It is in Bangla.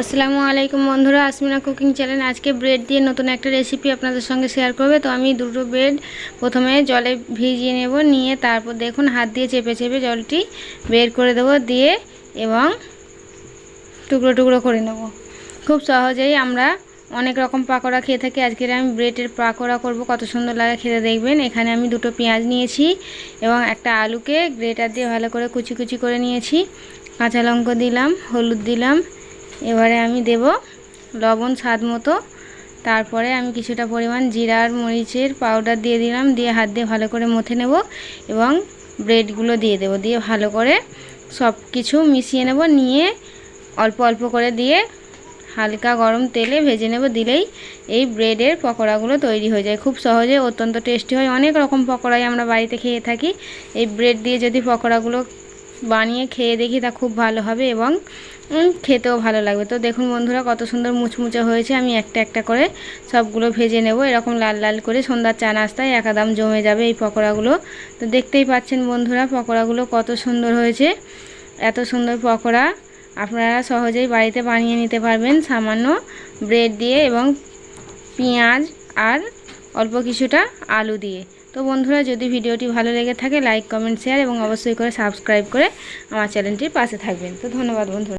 আসসালামু আলাইকুম বন্ধুরা, আসমিনা কুকিং চ্যানেল। আজকে ব্রেড দিয়ে নতুন একটা রেসিপি আপনাদের সঙ্গে শেয়ার করবে। তো আমি দুটো ব্রেড প্রথমে জলে ভিজিয়ে নেব, নিয়ে তারপর দেখুন হাত দিয়ে চেপে চেপে জলটি বের করে দেবো, দিয়ে এবং টুকরো টুকরো করে নেব। খুব সহজেই আমরা অনেক রকম পাকোড়া খেয়ে থাকি। আজকের আমি ব্রেডের পাকোড়া করব, কত সুন্দর লাগে খেতে দেখবেন। এখানে আমি দুটো পেঁয়াজ নিয়েছি এবং একটা আলুকে গ্রেটার দিয়ে ভালো করে কুচি কুচি করে নিয়েছি। কাঁচা লঙ্কা দিলাম, হলুদ দিলাম এবারে আমি দেব লবণ স্বাদ মতো। তারপরে আমি কিছুটা পরিমাণ জিরার মরিচের পাউডার দিয়ে দিলাম, দিয়ে হাত দিয়ে ভালো করে মথে নেব এবং ব্রেডগুলো দিয়ে দেব, দিয়ে ভালো করে সব কিছু মিশিয়ে নেব, নিয়ে অল্প অল্প করে দিয়ে হালকা গরম তেলে ভেজে নেব, দিলেই এই ব্রেডের পকোড়াগুলো তৈরি হয়ে যায়। খুব সহজে অত্যন্ত টেস্টি হয়। অনেক রকম পকোড়াই আমরা বাড়িতে খেয়ে থাকি। এই ব্রেড দিয়ে যদি পকোড়াগুলো বানিয়ে খেয়ে দেখি তা খুব ভালো হবে এবং খেতেও ভালো লাগবে। তো দেখুন বন্ধুরা, কত সুন্দর মুচমুচে হয়েছে। আমি একটা একটা করে সবগুলো ভেজে নেব। এরকম লাল লাল করে সন্ধ্যার চা নাস্তায় একাদাম জমে যাবে এই পকোড়াগুলো। তো দেখতেই পাচ্ছেন বন্ধুরা, পকোড়াগুলো কত সুন্দর হয়েছে। এত সুন্দর পকোড়া আপনারা সহজেই বাড়িতে বানিয়ে নিতে পারবেন। সামান্য ব্রেড দিয়ে এবং পেঁয়াজ আর অল্প কিছুটা আলু দিয়ে। তো বন্ধুরা, যদি ভিডিওটি ভালো লেগে থাকে লাইক কমেন্ট শেয়ার এবং অবশ্যই করে সাবস্ক্রাইব করে আমার চ্যানেলটির পাশে থাকবেন। তো ধন্যবাদ বন্ধুরা।